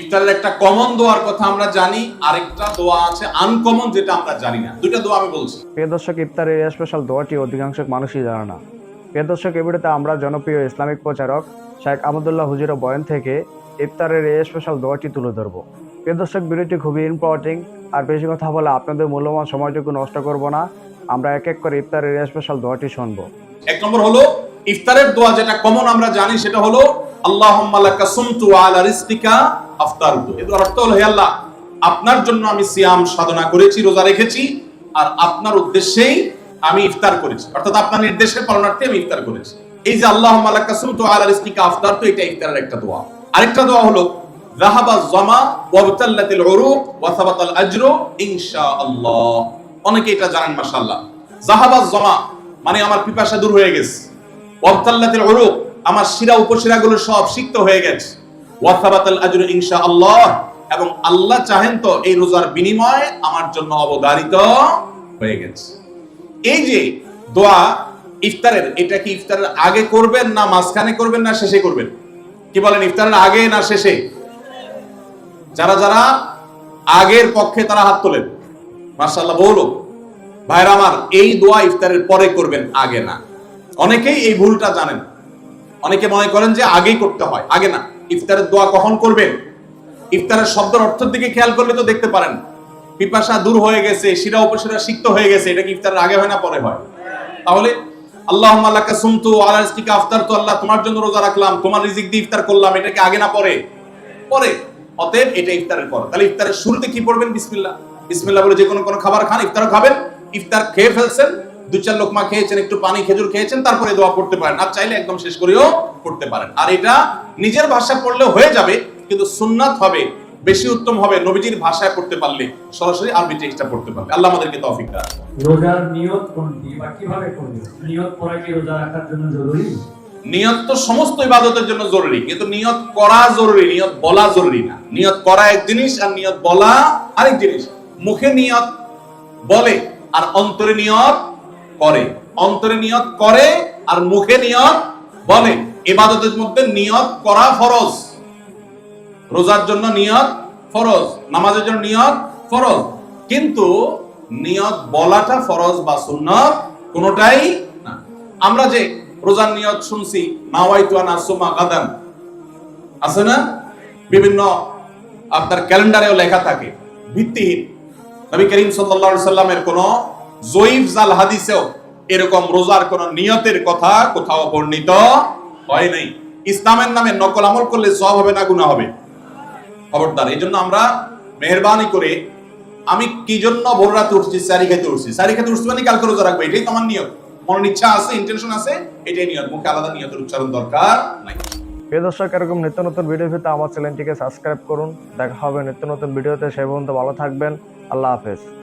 ইফতারের একটা কমন দোয়ার কথা আমরা জানি আরেকটা দোয়া আছে আনকমন যেটা আমরা জানি না। দুইটা দোয়া আমি বলছি। প্রিয় দর্শক ইফতারের স্পেশাল দোয়াটি অধিকাংশ মানুষই জানে না। প্রিয় দর্শক এই ভিডিওতে আমরা জনপ্রিয় ইসলামিক প্রচারক শেখ আহমদুল্লাহ হুজুরের বয়ান থেকে ইফতারের এই স্পেশাল দোয়াটি তুলে ধরবো। প্রিয় দর্শক ভিডিওটি খুবই ইম্পর্টেন্ট আর বেশি কথা বলে আপনাদের মূল্যবান সময়টুকু নষ্ট করব না। আমরা এক এক করে ইফতারের স্পেশাল দোয়াটি শুনব। এক নম্বর হলো ইফতারের দোয়া যেটা কমন আমরা জানি সেটা হলো আল্লাহুম্মা লাকা সুমতু আলা রিজকিকা এর অর্থ হলো, হে আল্লাহ, আপনার জন্য আমি সিয়াম সাধনা করেছি, রোজা রেখেছি, আর আপনার উদ্দেশ্যেই আমি ইফতার করেছি। অর্থাৎ আপনার নির্দেশের পালনার্থে আমি ইফতার করেছি। এই যে আল্লাহুম্মা লাকা সুমতু ওয়া আলা রিজকিকা আফতারতু এটা ইফতারের একটা দোয়া। আরেকটা দোয়া হলো, যাহাবা জামা ওয়াবতাল্লাতিল উরুক ওয়া সাবাতাল আজরু ইনশাআল্লাহ। অনেকে এটা জানেন, মাশাআল্লাহ। যাহাবা জামা মানে আমার পিপাসা দূর হয়ে গেছে। ওয়াবতাল্লাতিল উরুক আমার শিরা উপশিরাগুলো সব সিক্ত হয়ে গেছে। ওয়াসাবাতাল আজরু ইনশাআল্লাহ। এবং আল্লাহ চাহেন তো এই রোজার বিনিময় আমার জন্য অবধারিত হয়ে গেছে। এই যে দোয়া ইফতারের, এটা কি ইফতারের আগে করবেন না মাঝখানে করবেন না শেষে করবেন? কি বলেন, ইফতারের আগে না শেষে? যারা যারা আগের পক্ষে তারা হাত তোলেন। মার্শাল্লাহ বলো। ভাইরা আমার, এই দোয়া ইফতারের পরে করবেন, আগে না। অনেকেই এই ভুলটা জানেন। অনেকে মনে করেন যে আগেই করতে হয়, আগে না। ইফতারের দোয়া কখন করবেন? ইফতারের শব্দের অর্থের দিকে খেয়াল করলে তো দেখতে পারেন। পিপাসা দূর হয়ে গেছে, শিরা উপশিরা সিক্ত হয়ে গেছে, এটা কি ইফতারের আগে হয় না পরে হয়? তাহলে আল্লাহ আল্লাহকে সুমতু আলা রিজকিকা আফতার তো আল্লাহ তোমার জন্য রোজা রাখলাম, তোমার রিজিক দিয়ে ইফতার করলাম, এটা কি আগে না পরে? পরে। অতএব এটা ইফতারের পর। তাহলে ইফতারের শুরুতে কি পড়বেন? বিসমিল্লাহ। বিসমিল্লাহ বলে যে কোনো কোনো খাবার খান, ইফতারও খাবেন। ইফতার খেয়ে ফেলছেন দু চার লোকমা খেয়েছেন একটু পানি খেজুর খেয়েছেন তারপরে দোয়া পড়তে পারেন। আর চাইলে একদম শেষ করেও পড়তে পারেন। আর এটা নিজের ভাষা পড়লেও হয়ে যাবে কিন্তু সুন্নাত হবে বেশি উত্তম হবে নবীজির ভাষায় পড়তে পারলে সরাসরি আরবি টেক্সটটা পড়তে পারলে। আল্লাহ আমাদেরকে তৌফিক দান রোজার নিয়ত কোনটি বা কীভাবে করবে? নিয়ত করা কি রোজা রাখার জন্য জরুরি? নিয়ত তো সমস্ত ইবাদতের জন্য জরুরি কিন্তু নিয়ত করা জরুরি নিয়ত বলা জরুরি না। নিয়ত করা এক জিনিস আর নিয়ত বলা আরেক জিনিস। মুখে নিয়ত বলে আর অন্তরে নিয়ত করে। অন্তরে নিয়ত করে আর মুখে নিয়ত বলে। ইবাদতের মধ্যে নিয়ত করা ফরজ। রোজার জন্য নিয়ত ফরজ। নামাজের জন্য নিয়ত ফরজ। কিন্তু নিয়ত বলাটা ফরজ বা সুন্নত কোনোটাই না। আমরা যে রোজার নিয়ত শুনছি, নাওয়াইতু আন আসুমা গাদান। আছে না? বিভিন্ন আপনার ক্যালেন্ডারেও লেখা থাকে। ভিত্তিহীন। নবী করিম সাল্লাল্লাহু আলাইহি সাল্লামের কোন জয়ীফ জাল হাদিসেও এরকম রোজার কোন নিয়তের কথা কোথাও বর্ণিত হয় নাই। ইসলামের নামে নকল আমল করলে সব হবে না, গুনাহ হবে। খবরদার, এই জন্য আমরা মেহরবানি করে আমি কি জন্য ভোর রাতে উঠছি, সারি খেতে উঠছি? সারি খেতে উঠছি মানে কালকে রোজা রাখব? এটাই তো আমার নিয়ত। মনের ইচ্ছা আছে ইন্টেনশন আছে, এটাই নিয়ত। মুখে আলাদা নিয়তের উচ্চারণ দরকার নাই। প্রিয় দর্শক, এরকম নিত্য নতুন ভিডিও পেতে আমার চ্যানেলটিকে সাবস্ক্রাইব করুন। দেখা হবে নিত্য নতুন ভিডিওতে সেই পর্যন্ত ভালো থাকবেন। আল্লাহ হাফেজ।